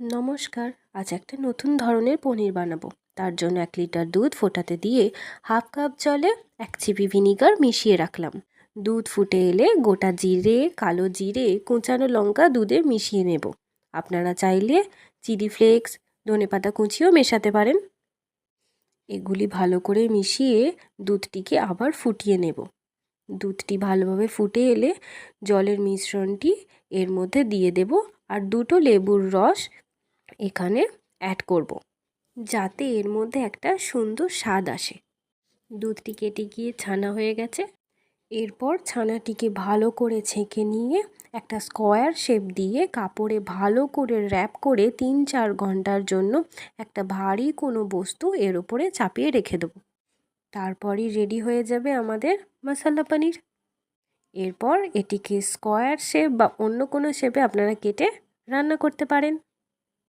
নমস্কার, আজ একটা নতুন ধরনের পনির বানাবো। তার জন্য এক লিটার দুধ ফোটাতে দিয়ে হাফ কাপ জলে এক চিপি ভিনিগার মিশিয়ে রাখলাম। দুধ ফুটে এলে গোটা জিরে, কালো জিরে, কুচানো লঙ্কা দুধে মিশিয়ে নেব। আপনারা চাইলে চিলি ফ্লেক্স, ধনেপাতা কুচিও মেশাতে পারেন। এগুলি ভালো করে মিশিয়ে দুধটিকে আবার ফুটিয়ে নেব। দুধটি ভালোভাবে ফুটে এলে জলের মিশ্রণটি এর মধ্যে দিয়ে দেব। আর দুটো লেবুর রস এখানে অ্যাড করব। যাতে এর মধ্যে একটা সুন্দর স্বাদ আসে। দুধটি কেটে গিয়ে ছানা হয়ে গেছে। এরপর ছানাটিকে ভালো করে ছেঁকে নিয়ে একটা স্কোয়ার শেপ দিয়ে কাপড়ে ভালো করে র্যাপ করে তিন চার ঘণ্টার জন্য একটা ভারী কোনো বস্তু এর ওপরে চাপিয়ে রেখে দেবো। তারপরই রেডি হয়ে যাবে আমাদের মশালা পানির এরপর এটিকে স্কোয়ার শেপ বা অন্য কোনো শেপে আপনারা কেটে রান্না করতে পারেন।